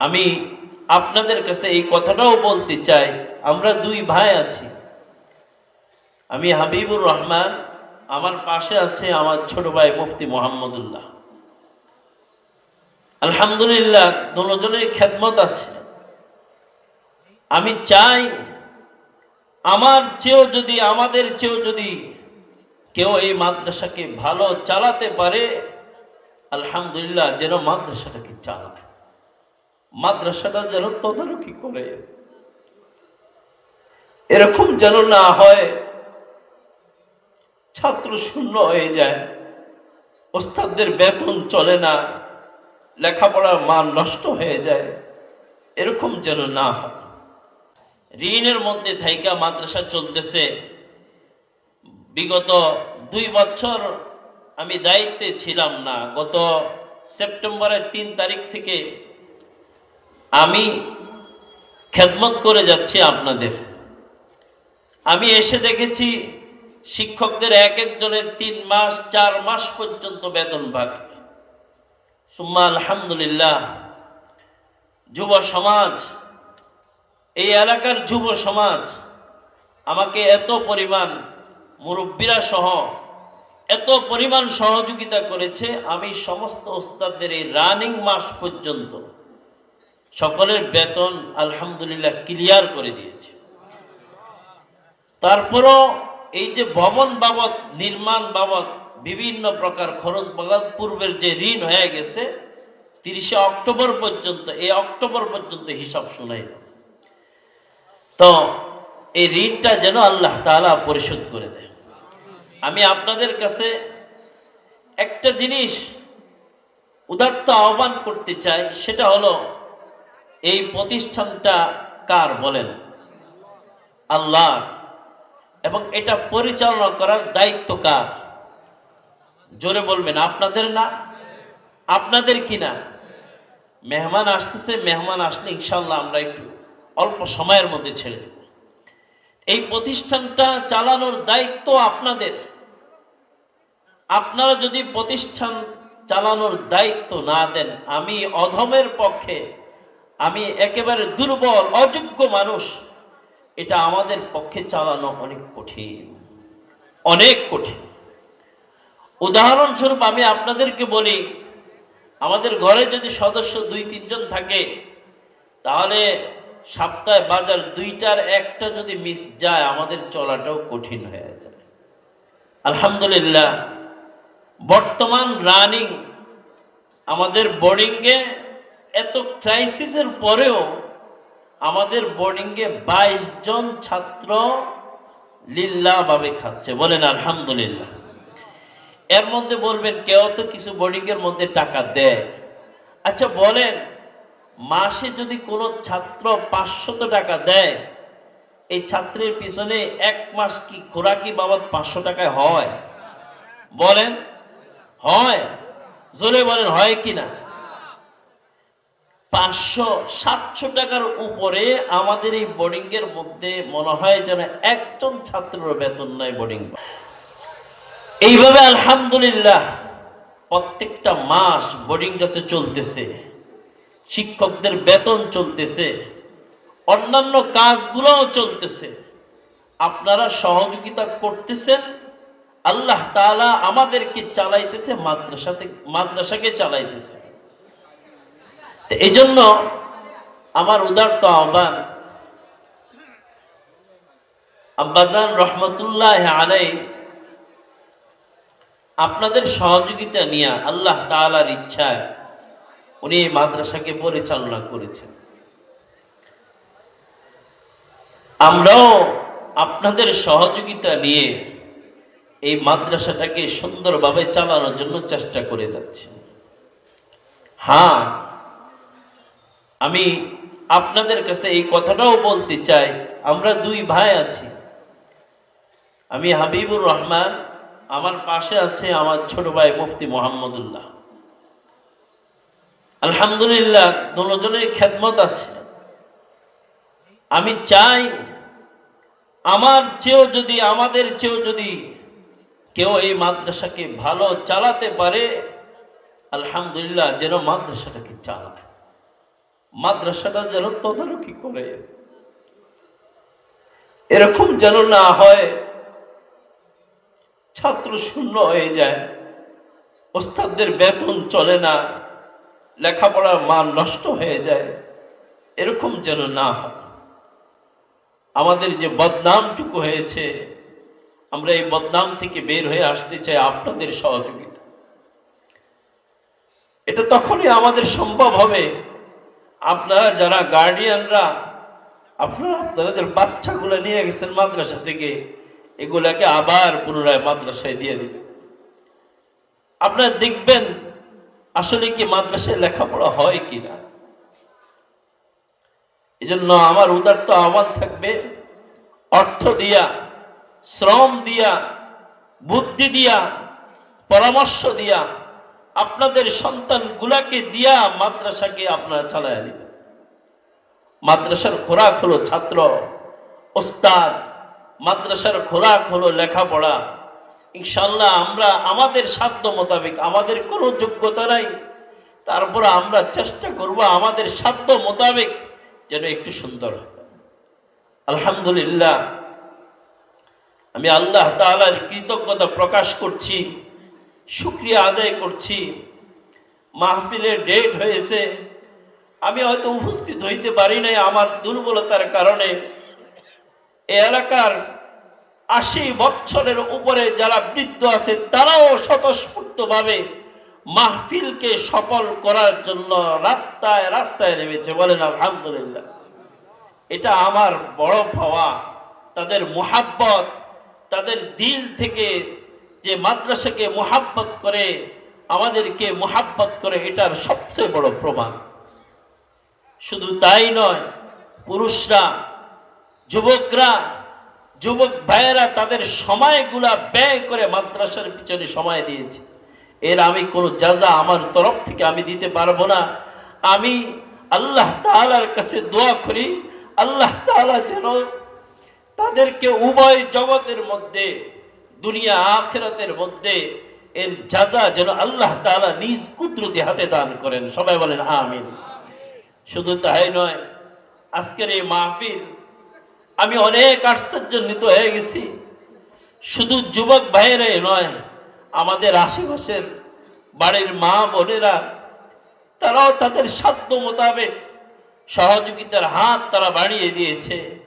আমি আপনাদের কাছে এই কথাটাও বলতে চাই, আমরা দুই ভাই আছি। আমি হাবিবুর রহমান, আমার পাশে আছে আমার ছোট ভাই মুফতি মোহাম্মদুল্লাহ। আলহামদুলিল্লাহ, দুজনের খেদমত আছে। আমি চাই, আমার চেয়েও যদি, আমাদের চেয়েও যদি কেউ এই মাদ্রাসাকে ভালো চালাতে পারে, আলহামদুলিল্লাহ, যেন মাদ্রাসাটাকে চালায়। মাদ্রাসাটা যেন তদারকি করে। এরকম যেন না হয়, ছাত্র শূন্য হয়ে যায়, ওস্তাদদের বেতন চলে না, লেখাপড়ার মান নষ্ট হয়ে যায়, এরকম যেন না হয়। ঋণের মধ্যে থাইকা মাদ্রাসা চলতেছে। বিগত দুই বছর আমি দায়িত্বে ছিলাম না। গত সেপ্টেম্বরের তিন তারিখ থেকে আমি খেদমত করে যাচ্ছি আপনাদের। আমি এসে দেখেছি শিক্ষকদের এক একজনের তিন মাস, চার মাস পর্যন্ত বেতন বাকি সুম্মা আলহামদুলিল্লাহ, যুব সমাজ, এই এলাকার যুব সমাজ আমাকে এত পরিমাণ মুরব্বীরা সহ এত পরিমাণ সহযোগিতা করেছে, আমি সমস্ত ওস্তাদদের এই রানিং মাস পর্যন্ত সকলের বেতন, আলহামদুলিল্লাহ ক্লিয়ার করে দিয়েছে। তারপরও এই যে ভবন বাবদ, নির্মাণ বাবদ, বিভিন্ন প্রকার খরচ বাবদ, পূর্বের যে ঋণ হয়ে গেছে, তিরিশে অক্টোবর পর্যন্ত, এই অক্টোবর পর্যন্ত হিসাব শোনাই তো, এই ঋণটা যেন আল্লাহ তাআলা পরিশোধ করে দেয়। আমি আপনাদের কাছে একটা জিনিস উদার্ত আহ্বান করতে চাই, সেটা হলো এই প্রতিষ্ঠানটা কার বলেন? আল্লাহ। এবং এটা পরিচালনা করার দায়িত্ব কার? জোরে বলবেন, আপনাদের না? আপনাদের কি না? মেহমান আসতেছে, মেহমান আসলে ইনশাল্লাহ আমরা একটু অল্প সময়ের মধ্যে ছেড়ে দেব। এই প্রতিষ্ঠানটা চালানোর দায়িত্ব আপনাদের। আপনারা যদি প্রতিষ্ঠান চালানোর দায়িত্ব না দেন, আমি অধমের পক্ষে আমি একেবারে দুর্বল, অযোগ্য মানুষ। এটা আমাদের পক্ষে চালানো অনেক কঠিন। অনেক কঠিন। উদাহরণস্বরূপ আমি আপনাদেরকে বলি, আমাদের ঘরে যদি সদস্য দুই, তিনজন থাকে, তাহলে সপ্তাহে বাজার দুইটার একটা যদি মিস যায়, আমাদের চলাটাও কঠিন হয়ে যায়। আলহামদুলিল্লাহ, বর্তমান রানিং আমাদের বোর্ডিংয়ে এত ক্রাইসিসের পরেও আমাদের বোর্ডিংয়ে বাইশ জন ছাত্র লিল্লা ভাবে খাচ্ছে। বলেন আলহামদুলিল্লাহ। এর মধ্যে বলবেন, কেউ তো কিছু বোর্ডিংয়ের মধ্যে টাকা দেয়। আচ্ছা বলেন, মাসে যদি কোনো ছাত্র পাঁচশত টাকা দেয়, এই ছাত্রের পিছনে এক মাস কি খোরাকি বাবদ পাঁচশো টাকায় হয়? বলেন, হয়। জোরে বলেন, হয় কি না? পাঁচশো, সাতশো টাকার উপরে আমাদের এই বোর্ডিং এর মধ্যে মনে হয় যেন একজন ছাত্রের বেতন নয় বোর্ডিং এইভাবে আলহামদুলিল্লাহ প্রত্যেকটা মাস বোর্ডিংটাতে চলতেছে। শিক্ষকদের বেতন চলতেছে। অন্যান্য কাজগুলোও চলতেছে। আপনারা সহযোগিতা করতেছেন। আল্লাহ তাআলা আমাদেরকে চালাইতেছে, মাদ্রাসাতে, মাদ্রাসাকে চালাইতেছে। এই জন্য আমার উদার্ত আহ্বান, আব্বাজান রহমতুল্লাহ আলাই আপনাদের সহযোগিতা নিয়ে আল্লাহ তাআলার ইচ্ছায় উনি এই মাদ্রাসাকে পরিচালনা করেছেন। আমরাও আপনাদের সহযোগিতা নিয়ে এই মাদ্রাসাটাকে সুন্দরভাবে চালানোর জন্য চেষ্টা করে যাচ্ছি। হ্যাঁ আমি আপনাদের কাছে এই কথাটাও বলতে চাই, আমরা দুই ভাই আছি। আমি হাবিবুর রহমান, আমার পাশে আছে আমার ছোট ভাই মুফতি মোহাম্মদুল্লাহ। আলহামদুলিল্লাহ, দুজনের খেদমত আছে। আমি চাই, আমার চেয়েও যদি, আমাদের চেয়েও যদি কেউ এই মাদ্রাসাকে ভালো চালাতে পারে, আলহামদুলিল্লাহ, যেন মাদ্রাসাটাকে চালায়। মাদ্রাসাটা যেন তদারকি করে। এরকম যেন না হয়, ছাত্র শূন্য হয়ে যায়, ওস্তাদদের বেতন চলে না, লেখাপড়ার মান নষ্ট হয়ে যায়, এরকম যেন না হয়। আমাদের যে বদনামটুকু হয়েছে, আমরা এই বদনাম থেকে বের হয়ে আসতে চাই আপনাদের সহযোগিতা। এটা তখনই আমাদের সম্ভব হবে আপনারা যারা গার্ডিয়ানরা আপনারা আপনাদের বাচ্চাগুলো নিয়ে গেছেন মাদ্রাসা থেকে, এগুলাকে আবার পুনরায় মাদ্রাসায় দিয়ে দিবেন। আপনারা দেখবেন আসলে কি মাদ্রাসায় লেখাপড়া হয় কিনা। এই জন্য আমার উদার্ত আহ্বান থাকবে, অর্থ দিয়া, শ্রম দিয়া, বুদ্ধি দিয়া, পরামর্শ দিয়া আপনাদের সন্তানগুলাকে দিয়া মাদ্রাসাকে আপনারা চালায় দিবেন। মাদ্রাসার খোরাক হলো ছাত্র, ওস্তাদ, মাদ্রাসার খোরাক হলো লেখাপড়া। ইনশাল্লাহ আমরা আমাদের সাধ্য মোতাবেক, আমাদের কোনো যোগ্যতা নাই। তারপর আমরা চেষ্টা করব আমাদের সাধ্য মোতাবেক যেন একটু সুন্দর আলহামদুলিল্লাহ, আমি আল্লাহ তাআলার কৃতজ্ঞতা প্রকাশ করছি। শুক্রিয়া আদায় করছি। মাহফিলের ডেট হয়েছে। আমি হয়তো উপস্থিত হইতে পারি নাই আমার দুর্বলতার কারণে। এ এলাকার আশি বছরের উপরে যারা বৃদ্ধ আছে, তারাও স্বতঃস্ফূর্তভাবে মাহফিলকে সফল করার জন্য রাস্তায় রাস্তায় নেমেছে বলেন আলহামদুলিল্লাহ। এটা আমার বড় পাওয়া। তাদের মোহাব্বত, তাদের দিল থেকে যে মাদ্রাসাকে মোহাব্বত করে, আমাদেরকে মোহাব্বত করে, এটার সবচেয়ে বড় প্রমাণ। শুধু তাই নয়, পুরুষরা, যুবকরা, যুবক ভাইয়েরা তাদের সময়গুলা ব্যয় করে মাদ্রাসার পিছনে সময় দিয়েছে। এর আমি কোনো যাজা আমার তরফ থেকে আমি দিতে পারব না। আমি আল্লাহ তাআলার কাছে দোয়া করি, আল্লাহ তাআলা যেন তাদেরকে উভয় জগতের মধ্যে দুনিয়া আখেরাতের মধ্যে এর যাজা যেন আল্লাহ তাআলা নিজ কুদরতি হাতে দান করেন। সবাই বলেন, আমিন। শুধু তাই নয়, আজকের এই মাহফিল, আমি অনেক আশ্চর্যান্বিত হয়ে গেছি। শুধু যুবক ভাইয়েরাই নয়, আমাদের আশেপাশের বাড়ির মা বোনেরা, তারাও তাদের সাধ্য মোতাবেক সহযোগিতার হাত তারা বাড়িয়ে দিয়েছে।